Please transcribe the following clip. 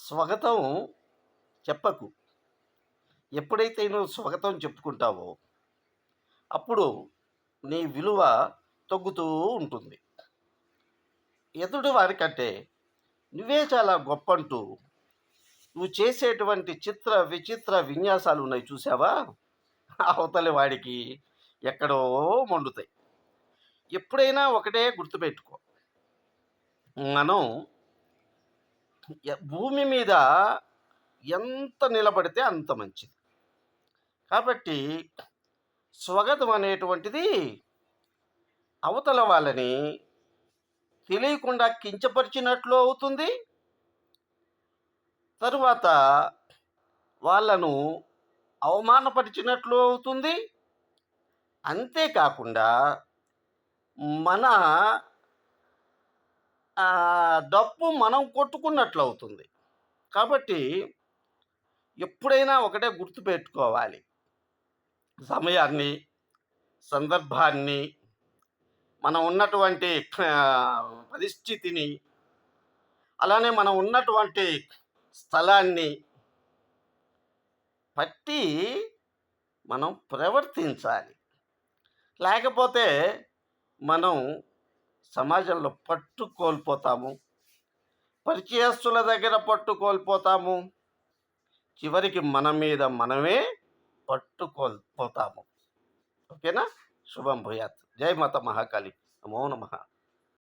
స్వాగతం చెప్పకు. ఎప్పుడైతే నువ్వు స్వాగతం చెప్పుకుంటావో అప్పుడు నీ విలువ తగ్గుతూ ఉంటుంది. ఎదుటి వారికంటే నువ్వే చాలా గొప్ప అంటూ నువ్వు చేసేటువంటి చిత్ర విచిత్ర విన్యాసాలు ఉన్నాయి చూసావా అవతలి వాడికి ఎక్కడో మండుతాయి. ఎప్పుడైనా ఒకటే గుర్తుపెట్టుకో. మనం భూమి మీద ఎంత నిలబడితే అంత మంచిది. కాబట్టి స్వగతం అనేటువంటిది అవతల వాళ్ళని తెలియకుండా కించపరిచినట్లు అవుతుంది. తరువాత వాళ్ళను అవమానపరిచినట్లు అవుతుంది. అంతేకాకుండా మన డప్పు మనం కొట్టుకున్నట్లు అవుతుంది కాబట్టి ఎప్పుడైనా ఒకటే గుర్తుపెట్టుకోవాలి. సమయాన్ని సందర్భాన్ని మనం ఉన్నటువంటి పరిస్థితిని అలానే మనం ఉన్నటువంటి స్థలాన్ని బట్టి మనం ప్రవర్తించాలి. లేకపోతే మనం సమాజంలో పట్టు కోల్పోతాము. పరిచయస్తుల దగ్గర పట్టు కోల్పోతాము. చివరికి మన మీద మనమే పట్టు కోల్పోతాము. ఓకేనా? శుభం భూయాత్. జై మాత మహాకాళి. నమో నమ.